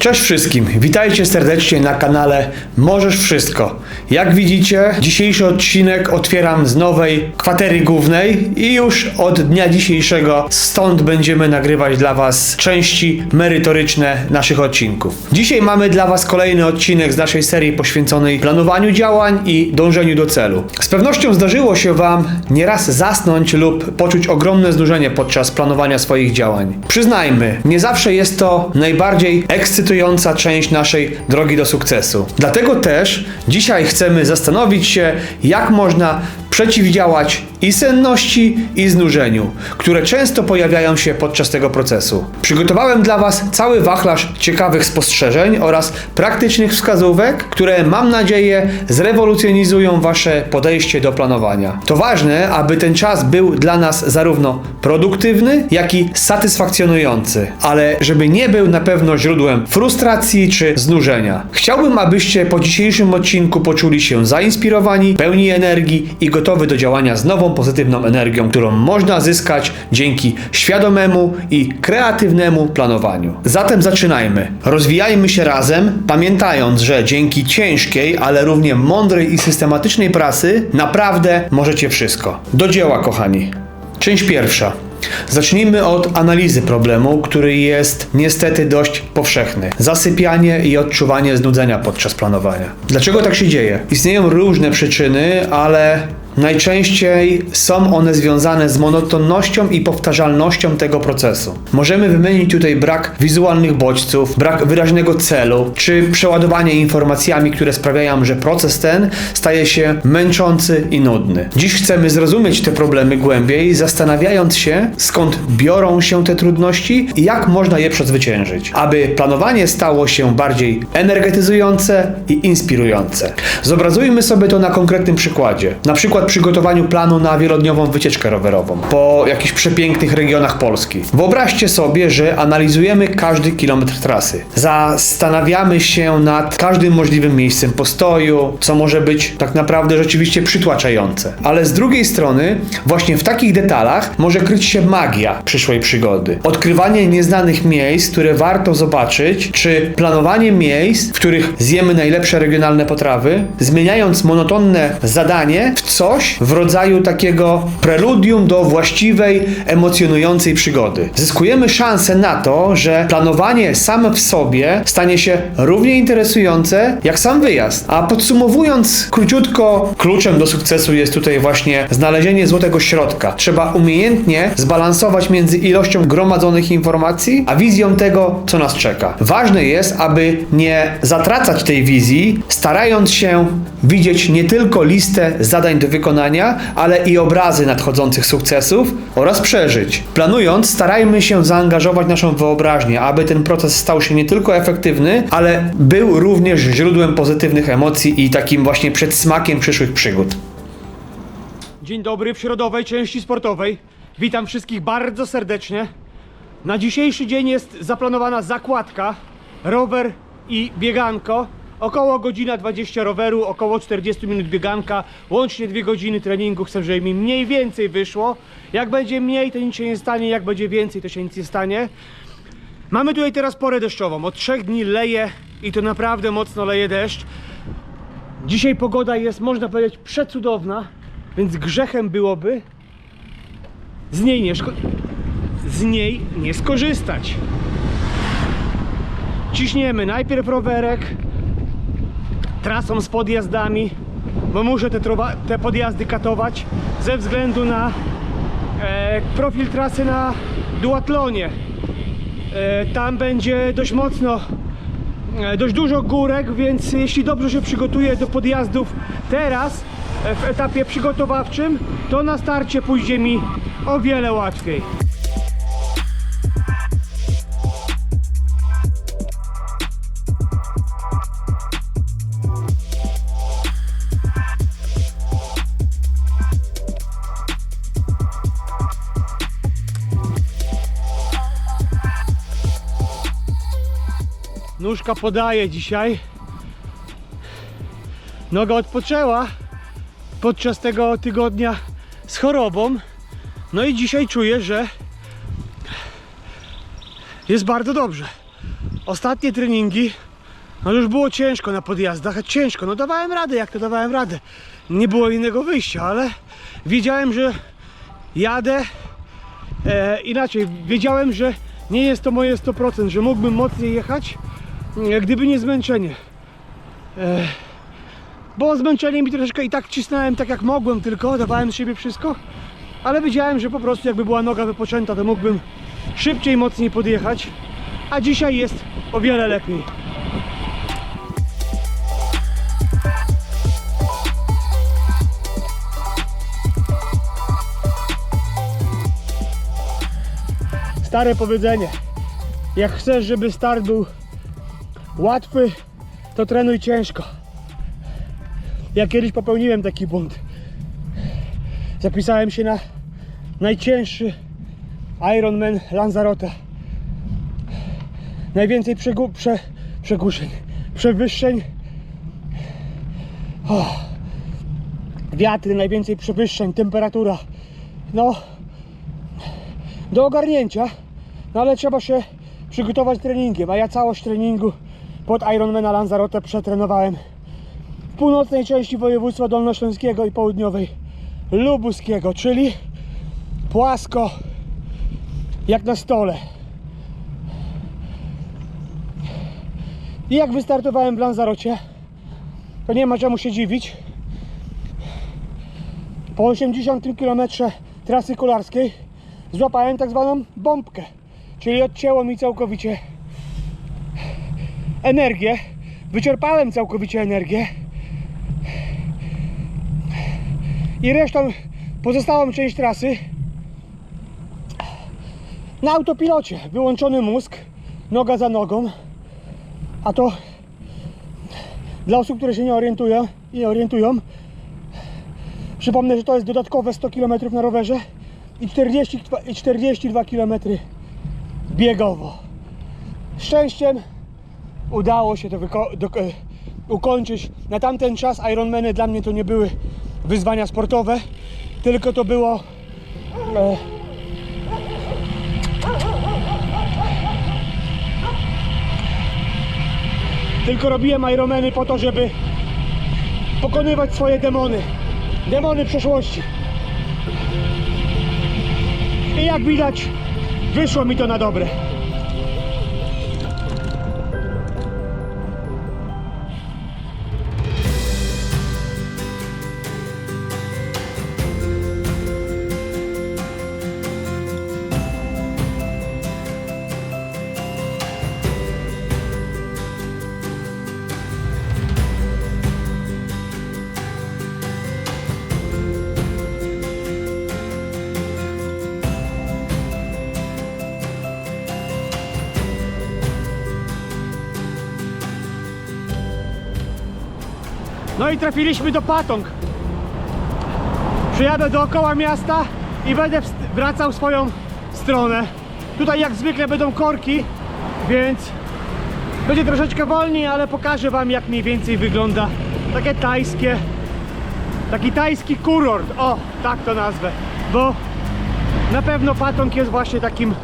Cześć wszystkim, witajcie serdecznie na kanale Możesz Wszystko. Jak widzicie, dzisiejszy odcinek otwieram z nowej kwatery głównej i już od dnia dzisiejszego stąd będziemy nagrywać dla Was części merytoryczne naszych odcinków. Dzisiaj mamy dla Was kolejny odcinek z naszej serii poświęconej planowaniu działań i dążeniu do celu. Z pewnością zdarzyło się Wam nieraz zasnąć lub poczuć ogromne znużenie podczas planowania swoich działań. Przyznajmy, nie zawsze jest to najbardziej część naszej drogi do sukcesu. Dlatego też dzisiaj chcemy zastanowić się, jak można przeciwdziałać i senności, i znużeniu, które często pojawiają się podczas tego procesu. Przygotowałem dla Was cały wachlarz ciekawych spostrzeżeń oraz praktycznych wskazówek, które mam nadzieję zrewolucjonizują Wasze podejście do planowania. To ważne, aby ten czas był dla nas zarówno produktywny, jak i satysfakcjonujący, ale żeby nie był na pewno źródłem frustracji czy znużenia. Chciałbym, abyście po dzisiejszym odcinku poczuli się zainspirowani, pełni energii i gotowi do działania z nową pozytywną energią, którą można zyskać dzięki świadomemu i kreatywnemu planowaniu. Zatem zaczynajmy. Rozwijajmy się razem, pamiętając, że dzięki ciężkiej, ale równie mądrej i systematycznej pracy naprawdę możecie wszystko. Do dzieła, kochani. Część pierwsza. Zacznijmy od analizy problemu, który jest niestety dość powszechny. Zasypianie i odczuwanie znudzenia podczas planowania. Dlaczego tak się dzieje? Istnieją różne przyczyny, ale Najczęściej są one związane z monotonnością i powtarzalnością tego procesu. Możemy wymienić tutaj brak wizualnych bodźców, brak wyraźnego celu, czy przeładowanie informacjami, które sprawiają, że proces ten staje się męczący i nudny. Dziś chcemy zrozumieć te problemy głębiej, zastanawiając się, skąd biorą się te trudności i jak można je przezwyciężyć, aby planowanie stało się bardziej energetyzujące i inspirujące. Zobrazujmy sobie to na konkretnym przykładzie. Na przykład przygotowaniu planu na wielodniową wycieczkę rowerową po jakichś przepięknych regionach Polski. Wyobraźcie sobie, że analizujemy każdy kilometr trasy. Zastanawiamy się nad każdym możliwym miejscem postoju, co może być tak naprawdę rzeczywiście przytłaczające. Ale z drugiej strony, właśnie w takich detalach może kryć się magia przyszłej przygody. Odkrywanie nieznanych miejsc, które warto zobaczyć, czy planowanie miejsc, w których zjemy najlepsze regionalne potrawy, zmieniając monotonne zadanie w coś w rodzaju takiego preludium do właściwej, emocjonującej przygody. Zyskujemy szansę na to, że planowanie same w sobie stanie się równie interesujące jak sam wyjazd. A podsumowując króciutko, kluczem do sukcesu jest tutaj właśnie znalezienie złotego środka. Trzeba umiejętnie zbalansować między ilością gromadzonych informacji, a wizją tego, co nas czeka. Ważne jest, aby nie zatracać tej wizji, starając się widzieć nie tylko listę zadań do wykonania, ale i obrazy nadchodzących sukcesów oraz przeżyć. Planując, starajmy się zaangażować naszą wyobraźnię, aby ten proces stał się nie tylko efektywny, ale był również źródłem pozytywnych emocji i takim właśnie przedsmakiem przyszłych przygód. Dzień dobry w środowej części sportowej. Witam wszystkich bardzo serdecznie. Na dzisiejszy dzień jest zaplanowana zakładka, rower i bieganko. Około godzina 20 roweru, około 40 minut bieganka, łącznie 2 godziny treningu. Chcę, żeby mi mniej więcej wyszło. Jak będzie mniej, to nic się nie stanie, jak będzie więcej, to się nic nie stanie. Mamy tutaj teraz porę deszczową. Od 3 dni leje i to naprawdę mocno leje deszcz. Dzisiaj pogoda jest, można powiedzieć, przecudowna, więc grzechem byłoby z niej nie, z niej nie skorzystać. Ciśniemy najpierw rowerek trasą z podjazdami, bo muszę te, te podjazdy katować ze względu na e, profil trasy na duatlonie. E, tam będzie dość mocno e, dość dużo górek, więc jeśli dobrze się przygotuję do podjazdów teraz e, w etapie przygotowawczym, to na starcie pójdzie mi o wiele łatwiej. Nóżka podaje dzisiaj. Noga odpoczęła podczas tego tygodnia z chorobą. No i dzisiaj czuję, że jest bardzo dobrze. ostatnie treningi, no już było ciężko na podjazdach, ciężko, no dawałem radę, jak to dawałem radę. Nie było innego wyjścia, ale wiedziałem, że jadę e, inaczej, wiedziałem, że nie jest to moje 100%, że mógłbym mocniej jechać, gdyby nie zmęczenie. E, bo zmęczenie mi troszeczkę i tak cisnąłem tak jak mogłem tylko, dawałem z siebie wszystko, ale wiedziałem, że po prostu jakby była noga wypoczęta, to mógłbym szybciej, mocniej podjechać, a dzisiaj jest o wiele lepiej. Stare powiedzenie. Jak chcesz, żeby start był łatwy, to trenuj ciężko. Ja kiedyś popełniłem taki błąd. Zapisałem się na najcięższy Ironman Lanzarote. Najwięcej przegu, prze, przegłuszeń, przewyższeń. Wiatry, najwięcej przewyższeń, temperatura. No, do ogarnięcia, no ale trzeba się przygotować treningiem, a ja całość treningu pod Ironmana Lanzarote przetrenowałem w północnej części województwa dolnośląskiego i południowej lubuskiego, czyli płasko jak na stole. I jak wystartowałem w Lanzarocie, to nie ma czemu się dziwić. Po 80 km trasy kolarskiej złapałem tak zwaną bombkę, czyli odcięło mi całkowicie energię. Wyczerpałem całkowicie energię. I resztą, pozostałą część trasy na autopilocie. Wyłączony mózg, noga za nogą. A to dla osób, które się nie orientują, nie orientują przypomnę, że to jest dodatkowe 100 km na rowerze i 40, i 42 km biegowo. Szczęściem udało się to e, ukończyć. Na tamten czas Ironmany dla mnie to nie były wyzwania sportowe, tylko to było e, tylko robiłem Ironmany po to, żeby pokonywać swoje demony. Demony przeszłości. I jak widać, wyszło mi to na dobre. No i trafiliśmy do Patong. Przyjadę dookoła miasta i będę wracał swoją stronę. Tutaj jak zwykle będą korki, więc będzie troszeczkę wolniej, ale pokażę wam jak mniej więcej wygląda takie tajskie, taki tajski kurort, o tak to nazwę, bo na pewno Patong jest właśnie takim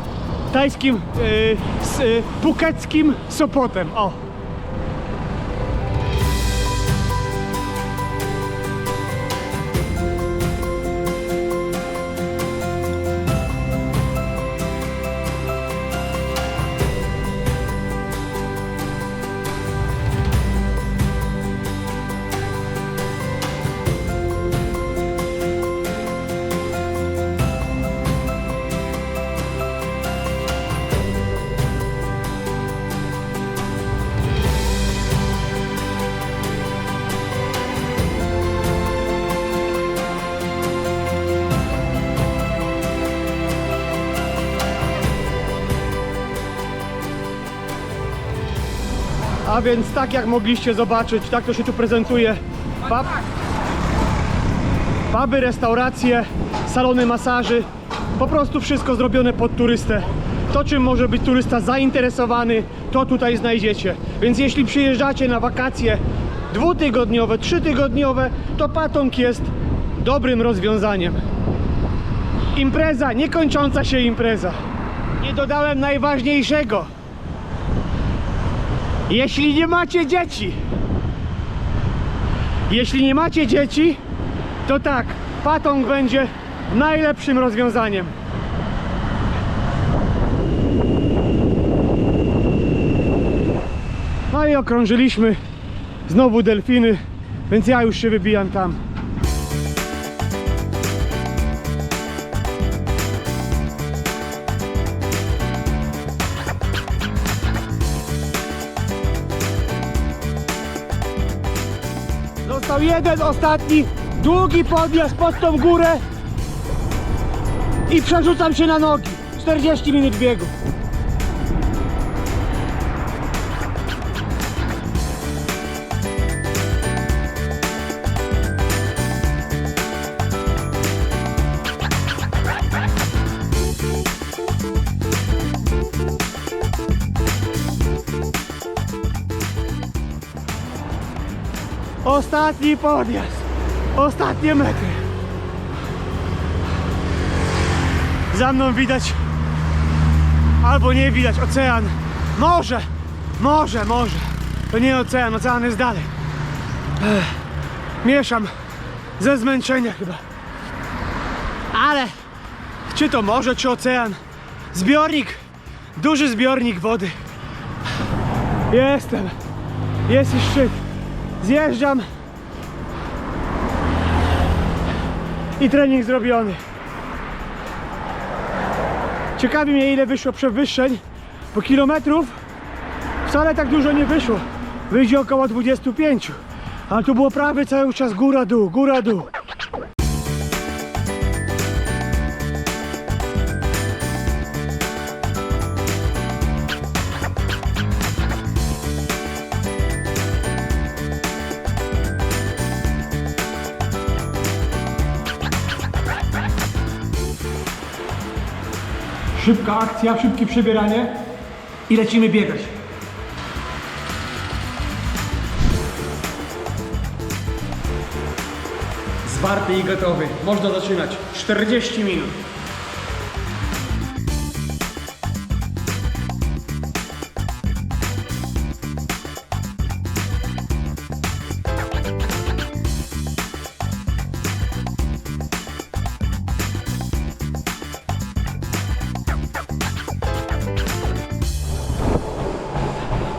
tajskim, yy, s, yy, pukeckim Sopotem, o. więc tak jak mogliście zobaczyć, tak to się tu prezentuje. Pub, puby, restauracje, salony masaży, po prostu wszystko zrobione pod turystę. To czym może być turysta zainteresowany, to tutaj znajdziecie. Więc jeśli przyjeżdżacie na wakacje dwutygodniowe, trzytygodniowe, to Patong jest dobrym rozwiązaniem. Impreza, niekończąca się impreza. Nie dodałem najważniejszego. Jeśli nie macie dzieci, jeśli nie macie dzieci, to tak, patong będzie najlepszym rozwiązaniem. No i okrążyliśmy znowu delfiny, więc ja już się wybijam tam. Został jeden ostatni, długi podjazd pod tą górę i przerzucam się na nogi. 40 minut biegu. Ostatni podjazd. Ostatnie metry. Za mną widać albo nie widać ocean. Morze, morze, morze. To nie ocean, ocean jest dalej. Mieszam ze zmęczenia chyba. Ale czy to morze, czy ocean? Zbiornik, duży zbiornik wody. Jestem. Jest i szczyt. Zjeżdżam. I trening zrobiony. Ciekawi mnie ile wyszło przewyższeń, bo kilometrów wcale tak dużo nie wyszło. Wyjdzie około 25. Ale tu było prawie cały czas góra dół, Szybka akcja, szybkie przebieranie i lecimy biegać. Zwarty i gotowy. Można zaczynać. 40 minut.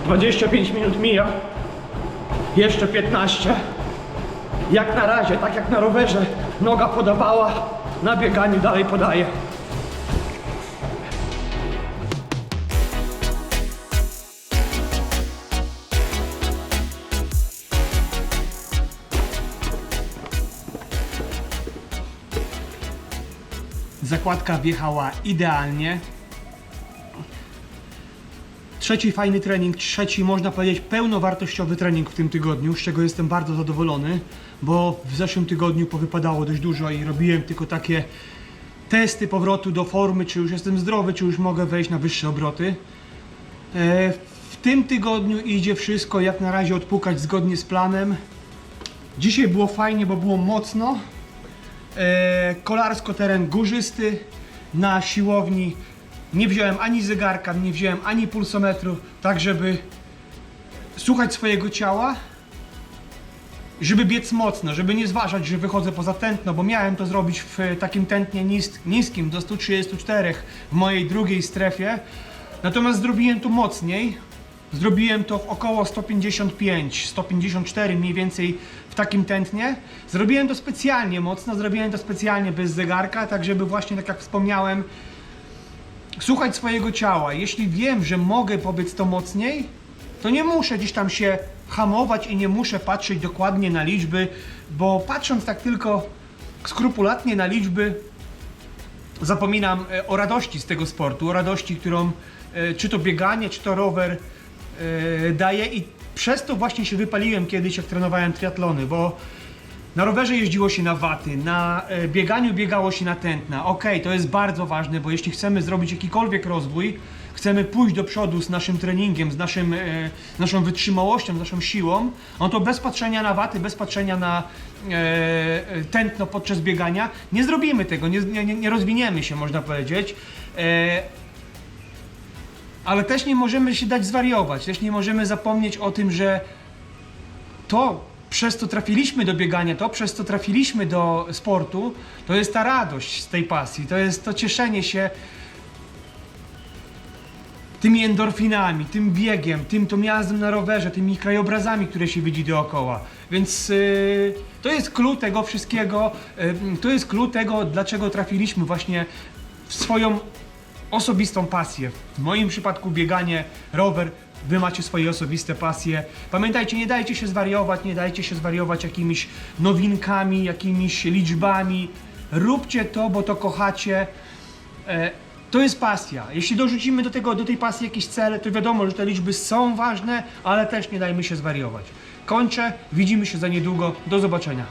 Dwadzieścia pięć minut mija. Jeszcze 15. Jak na razie, tak jak na rowerze, noga podawała, na bieganiu dalej podaje. Zakładka wjechała idealnie. Trzeci fajny trening, trzeci można powiedzieć pełnowartościowy trening w tym tygodniu, z czego jestem bardzo zadowolony, bo w zeszłym tygodniu powypadało dość dużo i robiłem tylko takie testy powrotu do formy, czy już jestem zdrowy, czy już mogę wejść na wyższe obroty. E, W tym tygodniu idzie wszystko jak na razie odpukać zgodnie z planem. Dzisiaj było fajnie, bo było mocno. E, kolarsko teren górzysty. Na siłowni nie wziąłem ani zegarka, nie wziąłem ani pulsometru, tak żeby słuchać swojego ciała, żeby biec mocno, żeby nie zważać, że wychodzę poza tętno, bo miałem to zrobić w takim tętnie nis niskim do 134 w mojej drugiej strefie. Natomiast zrobiłem to mocniej. Zrobiłem to w około 155, 154 mniej więcej w takim tętnie. Zrobiłem to specjalnie mocno, zrobiłem to specjalnie bez zegarka, tak żeby właśnie tak jak wspomniałem, słuchać swojego ciała. Jeśli wiem, że mogę pobiec to mocniej, to nie muszę gdzieś tam się hamować i nie muszę patrzeć dokładnie na liczby, bo patrząc tak tylko skrupulatnie na liczby, zapominam e, o radości z tego sportu, o radości, którą e, czy to bieganie, czy to rower e, daje i przez to właśnie się wypaliłem kiedyś, jak trenowałem triatlony, bo na rowerze jeździło się na waty, na e, bieganiu biegało się na tętna. Okej, to jest bardzo ważne, bo jeśli chcemy zrobić jakikolwiek rozwój, chcemy pójść do przodu z naszym treningiem, z naszym, e, naszą wytrzymałością, z naszą siłą, no to bez patrzenia na waty, bez patrzenia na e, e, tętno podczas biegania, nie zrobimy tego, nie, nie, nie rozwiniemy się, można powiedzieć. E, ale też nie możemy się dać zwariować, też nie możemy zapomnieć o tym, że to, przez co trafiliśmy do biegania, to, przez co trafiliśmy do sportu, to jest ta radość z tej pasji, to jest to cieszenie się tymi endorfinami, tym biegiem, tym tą jazdą na rowerze, tymi krajobrazami, które się widzi dookoła. Więc yy, to jest clue tego wszystkiego, yy, to jest clue tego, dlaczego trafiliśmy właśnie w swoją osobistą pasję. W moim przypadku bieganie, rower, wy macie swoje osobiste pasje. Pamiętajcie, nie dajcie się zwariować, nie dajcie się zwariować jakimiś nowinkami, jakimiś liczbami. Róbcie to, bo to kochacie. E, to jest pasja. Jeśli dorzucimy do, tego, do tej pasji jakieś cele, to wiadomo, że te liczby są ważne, ale też nie dajmy się zwariować. Kończę, widzimy się za niedługo. Do zobaczenia.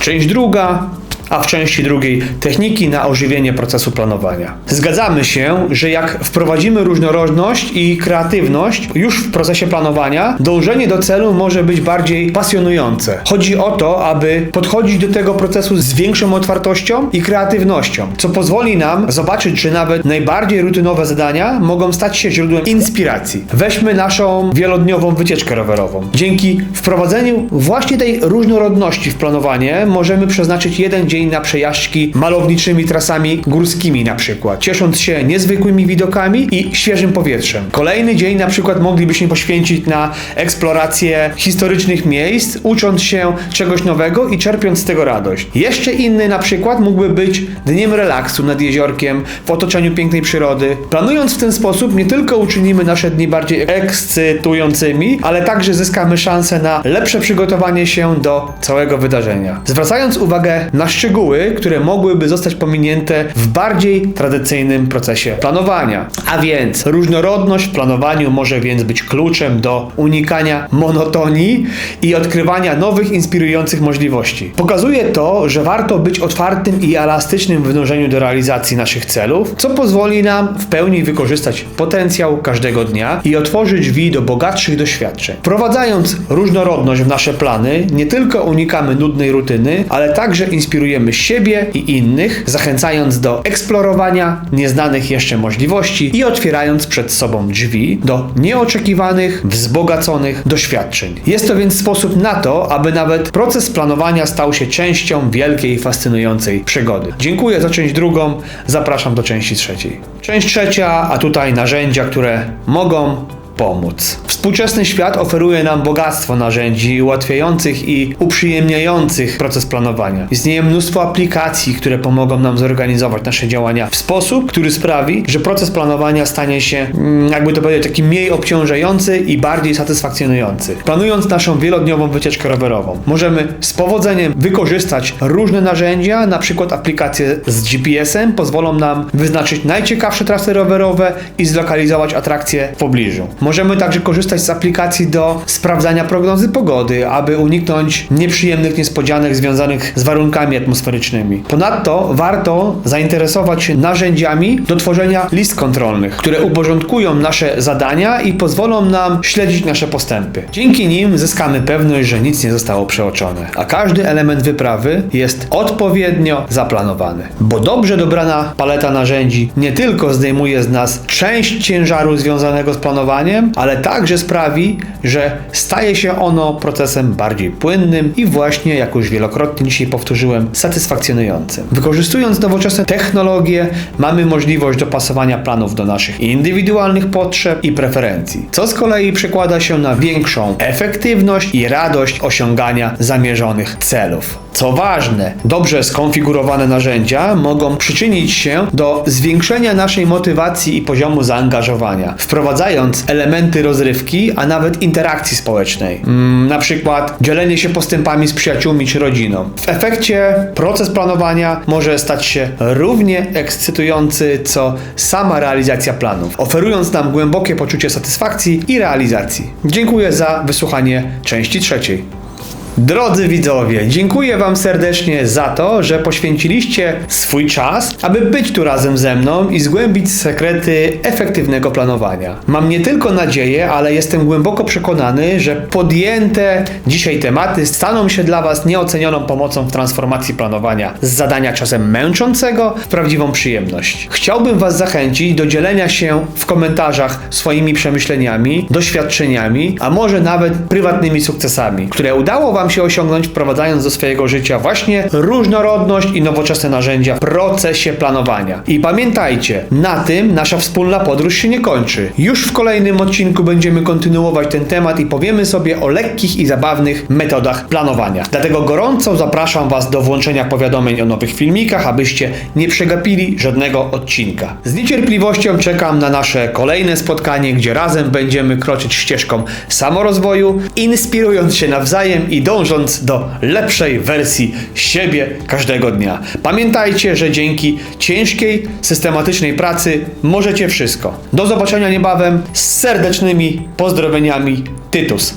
Część druga, a w części drugiej techniki na ożywienie procesu planowania. Zgadzamy się, że jak wprowadzimy różnorodność i kreatywność już w procesie planowania, dążenie do celu może być bardziej pasjonujące. Chodzi o to, aby podchodzić do tego procesu z większą otwartością i kreatywnością, co pozwoli nam zobaczyć, że nawet najbardziej rutynowe zadania mogą stać się źródłem inspiracji. Weźmy naszą wielodniową wycieczkę rowerową. Dzięki wprowadzeniu właśnie tej różnorodności w planowanie możemy przeznaczyć jeden dzień na przejażdżki malowniczymi trasami górskimi na przykład, ciesząc się niezwykłymi widokami i świeżym powietrzem. Kolejny dzień na przykład moglibyśmy poświęcić na eksplorację historycznych miejsc, ucząc się czegoś nowego i czerpiąc z tego radość. Jeszcze inny na przykład mógłby być dniem relaksu nad jeziorkiem, w otoczeniu pięknej przyrody. Planując w ten sposób nie tylko uczynimy nasze dni bardziej ekscytującymi, ale także zyskamy szansę na lepsze przygotowanie się do całego wydarzenia. Zwracając uwagę na szczegóły, które mogłyby zostać pominięte w bardziej tradycyjnym procesie planowania. A więc różnorodność w planowaniu może więc być kluczem do unikania monotonii i odkrywania nowych, inspirujących możliwości. Pokazuje to, że warto być otwartym i elastycznym w dążeniu do realizacji naszych celów, co pozwoli nam w pełni wykorzystać potencjał każdego dnia i otworzyć drzwi do bogatszych doświadczeń. Wprowadzając różnorodność w nasze plany, nie tylko unikamy nudnej rutyny, ale także inspirujemy siebie i innych, zachęcając do eksplorowania nieznanych jeszcze możliwości i otwierając przed sobą drzwi do nieoczekiwanych, wzbogaconych doświadczeń. Jest to więc sposób na to, aby nawet proces planowania stał się częścią wielkiej, fascynującej przygody. Dziękuję za część drugą, zapraszam do części trzeciej. Część trzecia, a tutaj narzędzia, które mogą pomóc. Współczesny świat oferuje nam bogactwo narzędzi ułatwiających i uprzyjemniających proces planowania. Istnieje mnóstwo aplikacji, które pomogą nam zorganizować nasze działania w sposób, który sprawi, że proces planowania stanie się, mm, jakby to powiedzieć, taki mniej obciążający i bardziej satysfakcjonujący. Planując naszą wielodniową wycieczkę rowerową, możemy z powodzeniem wykorzystać różne narzędzia, na przykład aplikacje z GPS-em pozwolą nam wyznaczyć najciekawsze trasy rowerowe i zlokalizować atrakcje w pobliżu. Możemy także korzystać z aplikacji do sprawdzania prognozy pogody, aby uniknąć nieprzyjemnych niespodzianek związanych z warunkami atmosferycznymi. Ponadto warto zainteresować się narzędziami do tworzenia list kontrolnych, które uporządkują nasze zadania i pozwolą nam śledzić nasze postępy. Dzięki nim zyskamy pewność, że nic nie zostało przeoczone, a każdy element wyprawy jest odpowiednio zaplanowany. Bo dobrze dobrana paleta narzędzi nie tylko zdejmuje z nas część ciężaru związanego z planowaniem, ale także sprawi, że staje się ono procesem bardziej płynnym i właśnie, jak już wielokrotnie dzisiaj powtórzyłem, satysfakcjonującym. Wykorzystując nowoczesne technologie, mamy możliwość dopasowania planów do naszych indywidualnych potrzeb i preferencji, co z kolei przekłada się na większą efektywność i radość osiągania zamierzonych celów. Co ważne, dobrze skonfigurowane narzędzia mogą przyczynić się do zwiększenia naszej motywacji i poziomu zaangażowania, wprowadzając elementy rozrywki, a nawet interakcji społecznej. Mm, na przykład dzielenie się postępami z przyjaciółmi czy rodziną. W efekcie proces planowania może stać się równie ekscytujący co sama realizacja planów, oferując nam głębokie poczucie satysfakcji i realizacji. Dziękuję za wysłuchanie części trzeciej. Drodzy widzowie, dziękuję Wam serdecznie za to, że poświęciliście swój czas, aby być tu razem ze mną i zgłębić sekrety efektywnego planowania. Mam nie tylko nadzieję, ale jestem głęboko przekonany, że podjęte dzisiaj tematy staną się dla Was nieocenioną pomocą w transformacji planowania z zadania czasem męczącego w prawdziwą przyjemność. Chciałbym Was zachęcić do dzielenia się w komentarzach swoimi przemyśleniami, doświadczeniami, a może nawet prywatnymi sukcesami, które udało Wam się osiągnąć wprowadzając do swojego życia właśnie różnorodność i nowoczesne narzędzia w procesie planowania. I pamiętajcie, na tym nasza wspólna podróż się nie kończy. Już w kolejnym odcinku będziemy kontynuować ten temat i powiemy sobie o lekkich i zabawnych metodach planowania. Dlatego gorąco zapraszam Was do włączenia powiadomień o nowych filmikach, abyście nie przegapili żadnego odcinka. Z niecierpliwością czekam na nasze kolejne spotkanie, gdzie razem będziemy kroczyć ścieżką samorozwoju, inspirując się nawzajem i dążąc do lepszej wersji siebie każdego dnia. Pamiętajcie, że dzięki ciężkiej, systematycznej pracy możecie wszystko. Do zobaczenia niebawem z serdecznymi pozdrowieniami Tytus.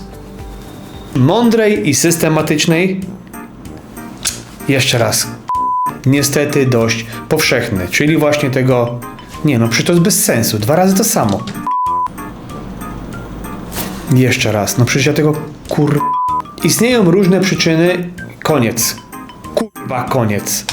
Mądrej i systematycznej jeszcze raz. Niestety dość powszechny, czyli właśnie tego. Nie no, przecież to jest bez sensu. Dwa razy to samo. Jeszcze raz, no przecież ja tego kur... Istnieją różne przyczyny. Koniec. Kurwa, koniec.